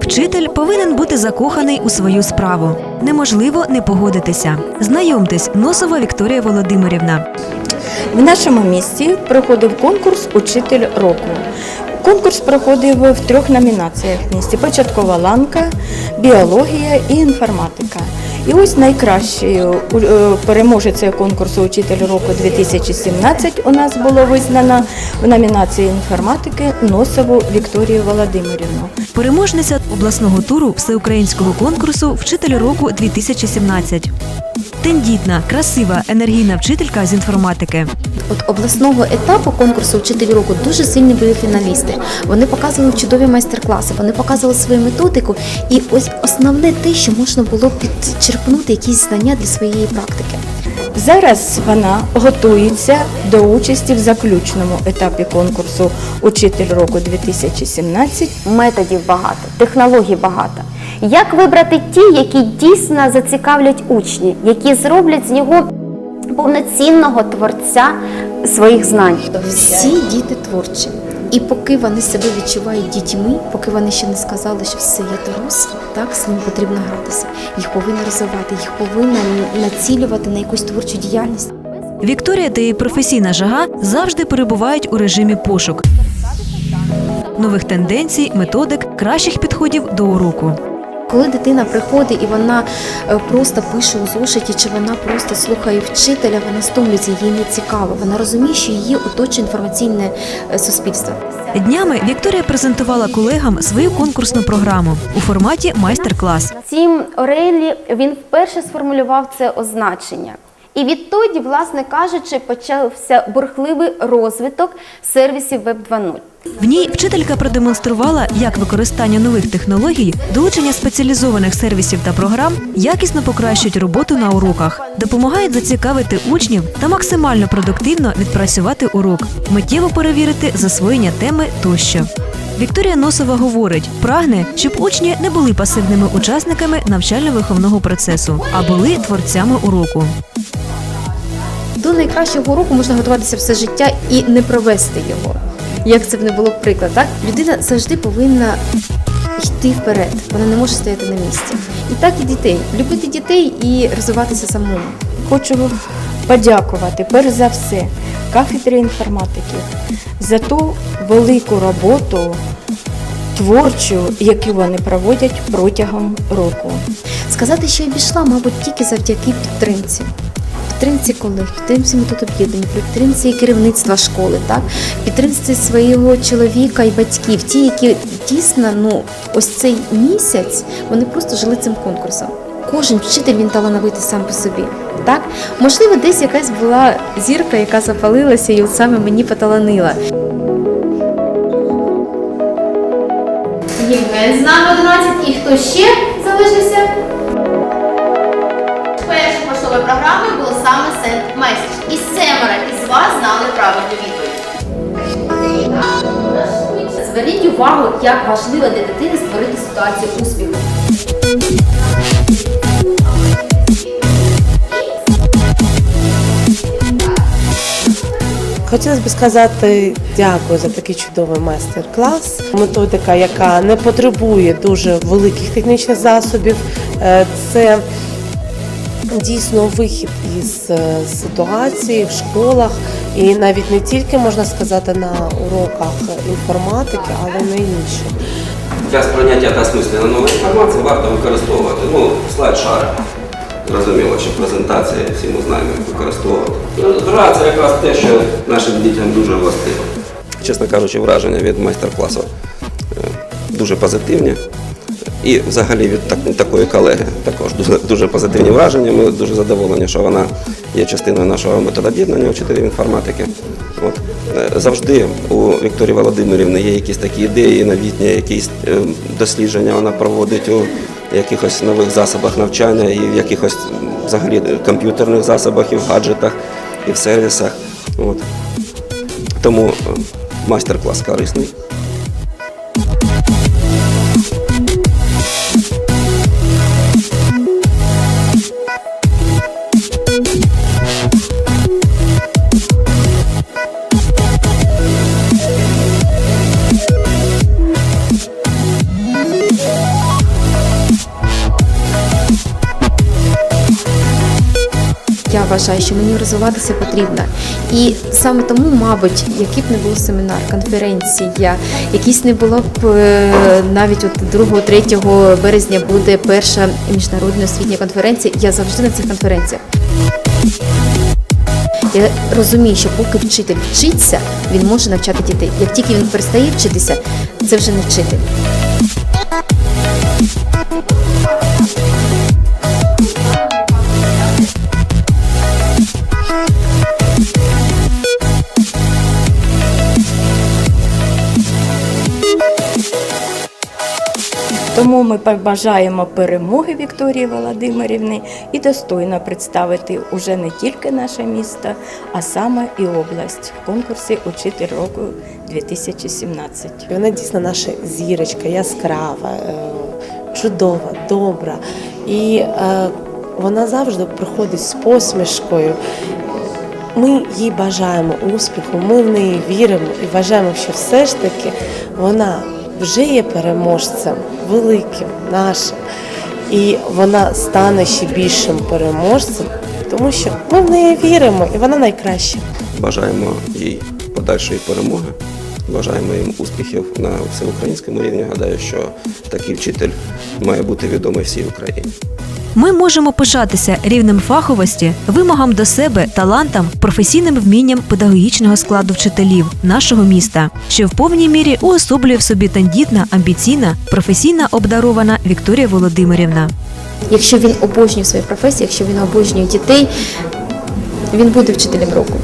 Вчитель повинен бути закоханий у свою справу. Неможливо не погодитися. Знайомтесь, Носова Вікторія Володимирівна. В нашому місті проходив конкурс Учитель року. Конкурс проходив в трьох номінаціях в місті: початкова ланка, біологія і інформатика. І ось найкращою е, переможецею конкурсу Учитель року 2017 у нас було визнано в номінації інформатики Носову Вікторію Володимирівну. Переможниця обласного туру всеукраїнського конкурсу Вчитель року 2017. Тендітна, красива, енергійна вчителька з інформатики. От обласного етапу конкурсу вчителі року дуже сильні були фіналісти. Вони показували чудові майстер-класи, вони показували свою методику. І ось основне те, що можна було підчерпнути якісь знання для своєї практики. Зараз вона готується до участі в заключному етапі конкурсу Учитель року 2017 методів багато, технологій багато. Як вибрати ті, які дійсно зацікавлять учні, які зроблять з нього повноцінного творця своїх знань? Всі діти творчі. І поки вони себе відчувають дітьми, поки вони ще не сказали, що все є дорослі, так з ними потрібно гратися. Їх повинна розвивати, їх повинна націлювати на якусь творчу діяльність. Вікторія та її професійна жага завжди перебувають у режимі пошук нових тенденцій, методик, кращих підходів до уроку. Коли дитина приходить і вона е, просто пише у зошиті, чи вона просто слухає вчителя, вона стомлюється, їй не цікаво. Вона розуміє, що її оточує інформаційне е, суспільство. Днями Вікторія презентувала колегам свою конкурсну програму у форматі майстер-клас. Тім Орелі він вперше сформулював це означення. І відтоді, власне кажучи, почався бурхливий розвиток сервісів Web 2.0. В ній вчителька продемонструвала, як використання нових технологій, долучення спеціалізованих сервісів та програм якісно покращують роботу на уроках, допомагають зацікавити учнів та максимально продуктивно відпрацювати урок, миттєво перевірити засвоєння теми тощо. Вікторія Носова говорить, прагне, щоб учні не були пасивними учасниками навчально-виховного процесу, а були творцями уроку. До найкращого уроку можна готуватися все життя і не провести його. Як це б не було приклад, так? Людина завжди повинна йти вперед, вона не може стояти на місці. І так і дітей. Любити дітей і розвиватися самому. Хочу подякувати перш за все кафедрі інформатики за ту велику роботу творчу, яку вони проводять протягом року. Сказати, що я обійшла, мабуть, тільки завдяки підтримці. Підтримці колег, підтримці метод об'єднання, підтримці керівництва школи, так підтримці свого чоловіка і батьків, ті, які дійсно ну ось цей місяць вони просто жили цим конкурсом. Кожен вчитель він талановитий сам по собі. Так, можливо, десь якась була зірка, яка запалилася, і от саме мені поталанила. Євген з нами 11 і хто ще залишився? Першою поштовою програмою було саме Сент Меседж. І семеро із вас знали правильну відповідь. Зверніть увагу, як важливо для дитини створити ситуацію успіху. Хотілося б сказати дякую за такий чудовий майстер-клас. Методика, яка не потребує дуже великих технічних засобів, Е, це дійсно вихід із е, ситуації в школах, і навіть не тільки можна сказати на уроках інформатики, але й на інші. Для сприйняття та осмислення нової інформації варто використовувати ну, слайд-шари. Зрозуміло, що презентації всі ми знаємо, як використовувати. Гра це якраз те, що нашим дітям дуже властиво. Чесно кажучи, враження від майстер-класу е, дуже позитивні. І взагалі від так, такої колеги також дуже, дуже позитивні враження. Ми дуже задоволені, що вона є частиною нашого методу об'єднання вчителів інформатики. От. Е, Завжди у Вікторії Володимирівни є якісь такі ідеї, новітні, якісь е, дослідження вона проводить у якихось нових засобах навчання і в якихось взагалі комп'ютерних засобах, і в гаджетах, і в сервісах. От. Тому е, майстер-клас корисний. Я вважаю, що мені розвиватися потрібно. І саме тому, мабуть, який б не був семінар, конференція, якісь не було б е, навіть от 2-3 березня буде перша міжнародна освітня конференція. Я завжди на цих конференціях. Я розумію, що поки вчитель вчиться, він може навчати дітей. Як тільки він перестає вчитися, це вже не вчитель. Тому ми бажаємо перемоги Вікторії Володимирівни і достойно представити уже не тільки наше місто, а саме і область в конкурсі Учитель року 2017. Вона дійсно наша зірочка, яскрава, е, чудова, добра. І е, вона завжди приходить з посмішкою. Ми їй бажаємо успіху, ми в неї віримо і вважаємо, що все ж таки вона вже є переможцем великим нашим. І вона стане ще більшим переможцем, тому що ми в неї віримо, і вона найкраща. Бажаємо їй подальшої перемоги. Бажаємо їм успіхів на всеукраїнському рівні. Гадаю, що такий вчитель має бути відомий всій Україні. Ми можемо пишатися рівнем фаховості, вимогам до себе, талантам, професійним вмінням педагогічного складу вчителів нашого міста, що в повній мірі уособлює в собі тендітна, амбіційна, професійна обдарована Вікторія Володимирівна. Якщо він обожнює свою професію, якщо він обожнює дітей, він буде вчителем року.